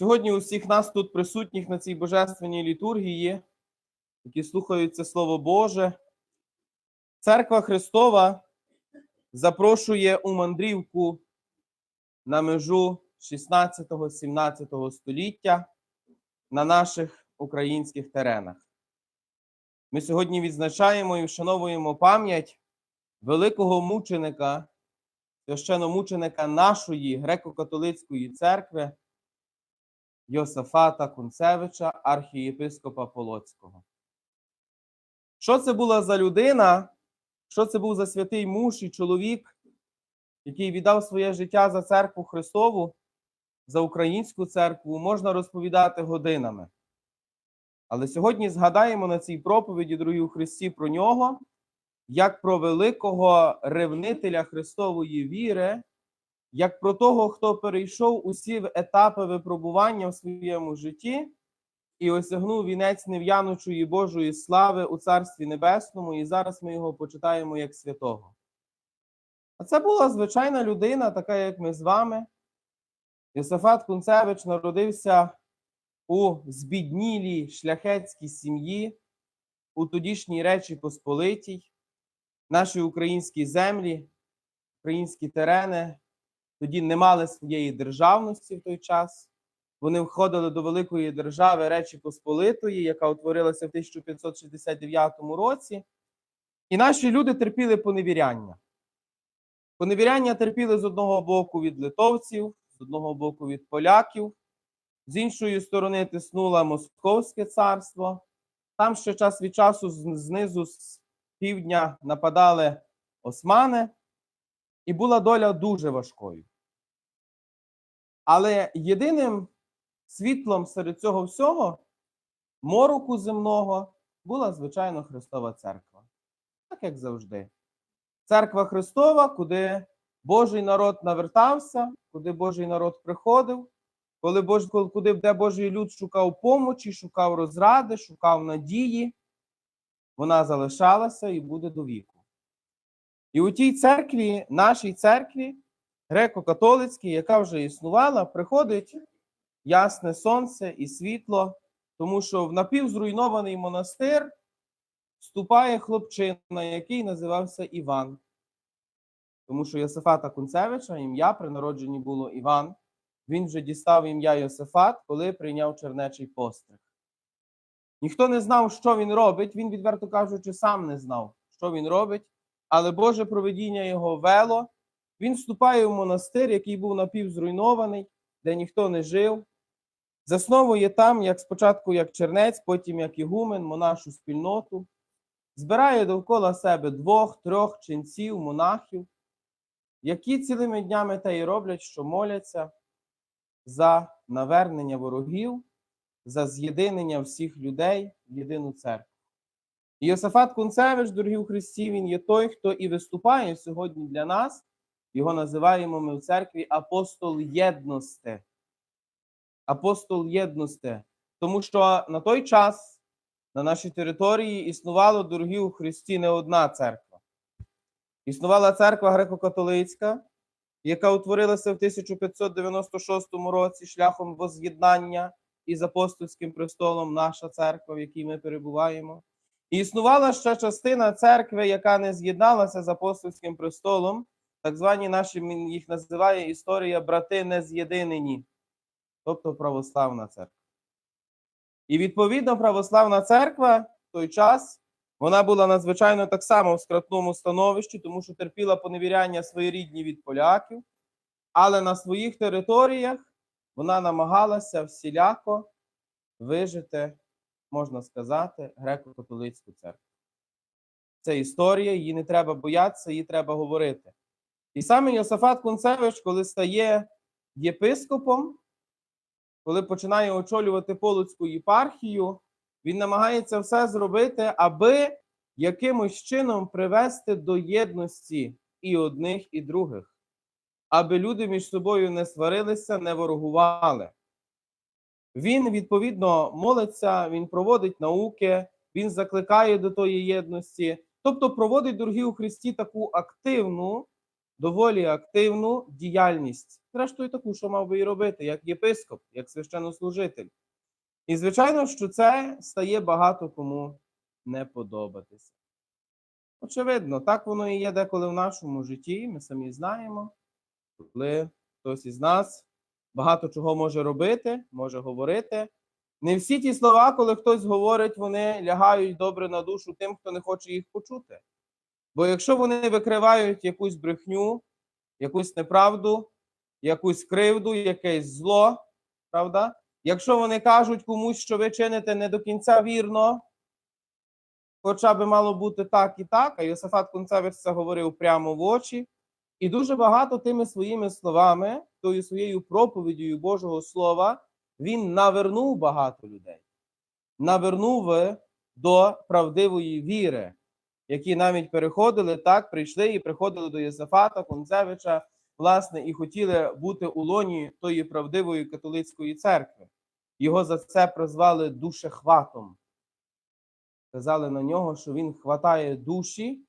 Сьогодні усіх нас тут присутніх на цій божественній літургії, які слухають це Слово Боже, Церква Христова запрошує у мандрівку на межу 16-17 століття на наших українських теренах. Ми сьогодні відзначаємо і вшановуємо пам'ять великого мученика, священомученика нашої греко-католицької церкви. Йосафата Кунцевича, архієпископа Полоцького. Що це була за людина? Що це був за святий муж і чоловік, який віддав своє життя за церкву Христову, за українську церкву, можна розповідати годинами. Але сьогодні згадаємо на цій проповіді, дорогі у Христі, про нього, як про великого ревнителя Христової віри, як про того, хто перейшов усі етапи випробування в своєму житті і осягнув вінець нев'янучої Божої слави у Царстві Небесному, і зараз ми його почитаємо як святого. А це була звичайна людина, така як ми з вами. Йосифат Кунцевич народився у збіднілій шляхетській сім'ї, у тодішній Речі Посполитій, нашій українській землі, українські терени тоді не мали своєї державності в той час. Вони входили до великої держави Речі Посполитої, яка утворилася в 1569 році. І наші люди терпіли поневіряння. Поневіряння терпіли з одного боку від литовців, з одного боку від поляків, з іншої сторони тиснуло Московське царство. Там ще час від часу знизу з півдня нападали османи, і була доля дуже важкою. Але єдиним світлом серед цього всього мороку земного була, звичайно, Христова Церква. Так як завжди. Церква Христова, куди Божий народ навертався, куди Божий народ приходив, коли Бож... куди де Божий люд шукав помочі, шукав розради, шукав надії, вона залишалася і буде до віку. І у тій церкві, нашій церкві, греко-католицькій, яка вже існувала, приходить ясне сонце і світло, тому що в напівзруйнований монастир вступає хлопчина, який називався Іван. Тому що Йосифата Кунцевича ім'я при народженні було Іван. Він вже дістав ім'я Йосифат, коли прийняв чернечий постриг. Ніхто не знав, що він робить. Він, відверто кажучи, сам не знав, що він робить, але Боже проведіння його вело. Він вступає в монастир, який був напівзруйнований, де ніхто не жив. Засновує там, як спочатку як чернець, потім як ігумен, монашу спільноту, збирає довкола себе двох, трьох ченців, монахів, які цілими днями те й роблять, що моляться за навернення ворогів, за з'єднання всіх людей в єдину церкву. Йосифат Кунцевич, дорогі у Христі, він є той, хто і виступає сьогодні для нас. Його називаємо ми в церкві апостол єдності. Апостол єдності. Тому що на той час на нашій території існувало, дорогі у Христі, не одна церква. Існувала церква греко-католицька, яка утворилася в 1596 році шляхом воз'єднання із апостольським престолом, наша церква, в якій ми перебуваємо. І існувала ще частина церкви, яка не з'єдналася з апостольським престолом, так звані наші їх називає історія брати нез'єдинені, тобто православна церква. І відповідно православна церква в той час вона була надзвичайно так само в скратному становищі, тому що терпіла поневіряння своєрідні від поляків, але на своїх територіях вона намагалася всіляко вижити, можна сказати, греко-католицьку церкву. Це історія, її не треба боятися, її треба говорити. І саме Йосифат Кунцевич, коли стає єпископом, коли починає очолювати Полоцьку єпархію, він намагається все зробити, аби якимось чином привести до єдності і одних, і других, аби люди між собою не сварилися, не ворогували. Він, відповідно, молиться, він проводить науки, він закликає до тої єдності, тобто проводить, дорогі у Христі, таку активну доволі активну діяльність, зрештою таку, що мав би і робити, як єпископ, як священнослужитель. І, звичайно, що це стає багато кому не подобатися. Очевидно, так воно і є деколи в нашому житті, ми самі знаємо, коли хтось із нас багато чого може робити, може говорити. Не всі ті слова, коли хтось говорить, вони лягають добре на душу тим, хто не хоче їх почути. Бо якщо вони викривають якусь брехню, якусь неправду, якусь кривду, якесь зло, правда? Якщо вони кажуть комусь, що ви чините не до кінця вірно, хоча би мало бути так і так, а Йосифат Концевич це говорив прямо в очі, і дуже багато тими своїми словами, тою своєю проповіддю Божого Слова, він навернув багато людей, навернув до правдивої віри, які навіть переходили так, прийшли і приходили до Єсафата Концевича, власне, і хотіли бути у лоні тої правдивої католицької церкви. Його за це прозвали душехватом. Казали на нього, що він хватає душі,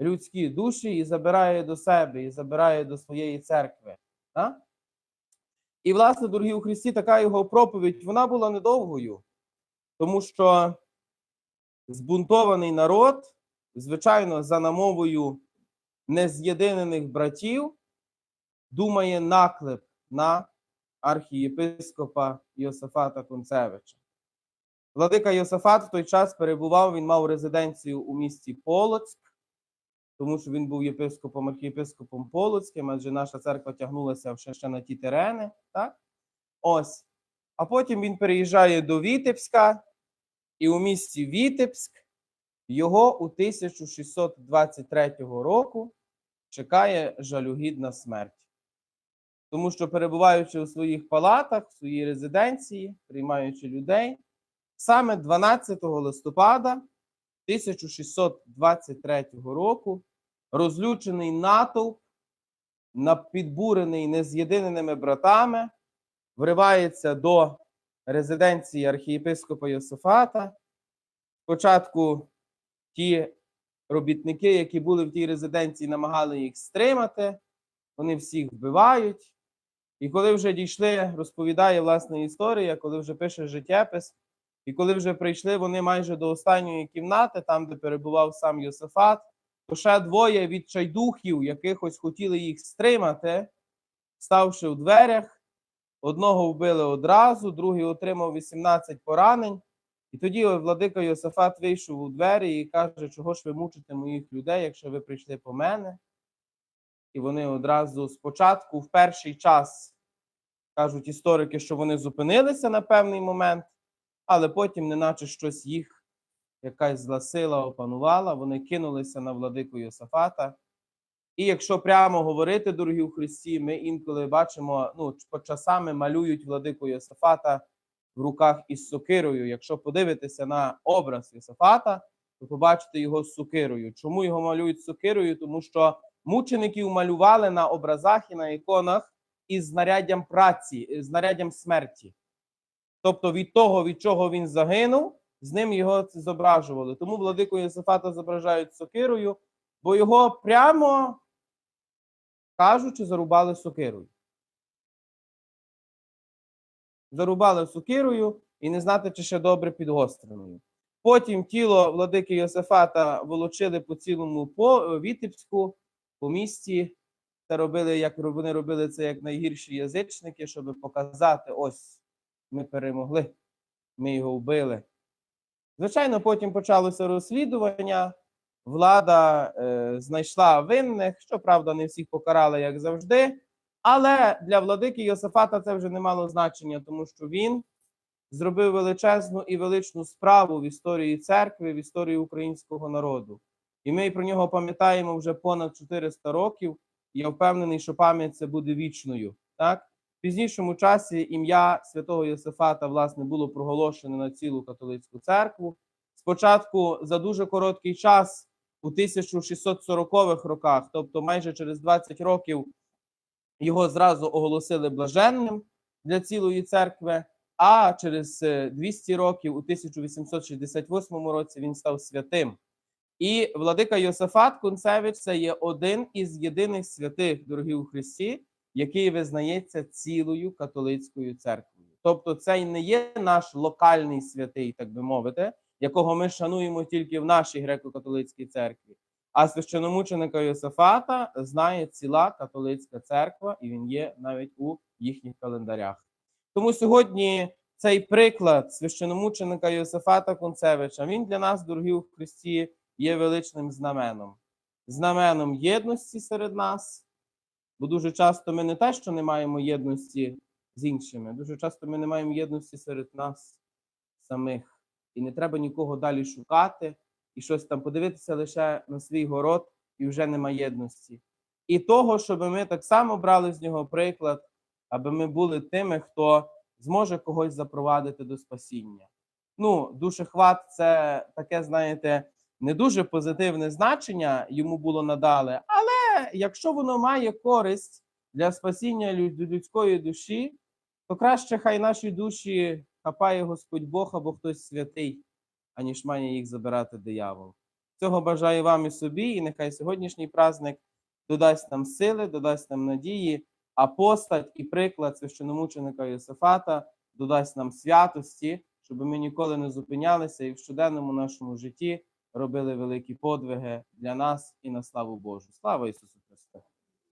людські душі і забирає до себе, і забирає до своєї церкви. Так? І, власне, дорогі у Христі, така його проповідь, вона була недовгою, тому що збунтований народ, звичайно, за намовою нез'єдинених братів, думає наклеп на архієпископа Йосифата Концевича. Владика Йосифат в той час перебував, він мав резиденцію у місті Полоцьк, тому що він був єпископом, архієпископом Полоцьким, адже наша церква тягнулася ще, ще на ті терени. Так? Ось. А потім він переїжджає до Вітебська, і у місті Вітебськ його у 1623 року чекає жалюгідна смерть. Тому що, перебуваючи у своїх палатах, в своїй резиденції, приймаючи людей, саме 12 листопада 1623 року розлючений натовп, підбурений нез'єдиненими братами, вривається до резиденції архієпископа Йосифата. Спочатку ті робітники, які були в тій резиденції, намагали їх стримати, вони всіх вбивають. І коли вже дійшли, розповідає власна історія, коли вже пише життєпис, і коли вже прийшли вони майже до останньої кімнати, там, де перебував сам Йосифат, то ще двоє відчайдухів, якихось хотіли їх стримати, ставши у дверях, одного вбили одразу, другий отримав 18 поранень. І тоді владика Йосифат вийшов у двері і каже, чого ж ви мучите моїх людей, якщо ви прийшли по мене. І вони одразу спочатку, в перший час, кажуть історики, що вони зупинилися на певний момент, але потім, неначе щось їх, якась зла сила опанувала, вони кинулися на владику Йосафата. І якщо прямо говорити, дорогі у Христі, ми інколи бачимо, ну, часами малюють владику Йосафата в руках із сокирою. Якщо подивитися на образ Йосафата, то побачите його з сокирою. Чому його малюють сокирою? Тому що мучеників малювали на образах і на іконах із знаряддям праці, з знаряддям смерті. Тобто від того, від чого він загинув, з ним його зображували. Тому владику Єсифата зображають сокирою, бо його прямо кажучи, зарубали сокирою. Зарубали сокирою і не знати, чи ще добре підгостреною. Потім тіло владики Йосифата волочили по цілому по Вітебську, по місті. Це робили, як вони робили це як найгірші язичники, щоб показати: ось ми перемогли, ми його вбили. Звичайно, потім почалося розслідування. Влада е, знайшла винних, щоправда, не всіх покарали, як завжди. Але для владики Йосифата це вже не мало значення, тому що він зробив величезну і величну справу в історії церкви, в історії українського народу. І ми про нього пам'ятаємо вже понад 400 років. І я впевнений, що пам'ять це буде вічною. Так? В пізнішому часі ім'я святого Йосифата власне було проголошено на цілу католицьку церкву. Спочатку за дуже короткий час, у 1640-х роках, тобто майже через 20 років, його зразу оголосили блаженним для цілої церкви. А через 200 років, у 1868 році, він став святим. І владика Йосифат Кунцевич це є один із єдиних святих, дорогі у Христі, який визнається цілою католицькою церквою. Тобто, це не є наш локальний святий, так би мовити, якого ми шануємо тільки в нашій греко-католицькій церкві. А священомученика Йосифата знає ціла католицька церква, і він є навіть у їхніх календарях. Тому сьогодні цей приклад священомученика Йосифата Концевича, він для нас, дорогі у Христі, є величним знаменом, знаменом єдності серед нас. Бо дуже часто ми не те, що не маємо єдності з іншими, дуже часто ми не маємо єдності серед нас самих. І не треба нікого далі шукати і щось там подивитися лише на свій город, і вже нема єдності. І того, щоб ми так само брали з нього приклад, аби ми були тими, хто зможе когось запровадити до спасіння. Ну, душехват це таке, знаєте, не дуже позитивне значення йому було надали, але якщо воно має користь для спасіння людської душі, то краще хай наші душі хапає Господь Бог або хтось святий, аніж має їх забирати диявол. Цього бажаю вам і собі, і нехай сьогоднішній праздник додасть нам сили, додасть нам надії, а постать і приклад священомученика Йосифата додасть нам святості, щоб ми ніколи не зупинялися і в щоденному нашому житті робили великі подвиги для нас і на славу Божу. Слава Ісусу!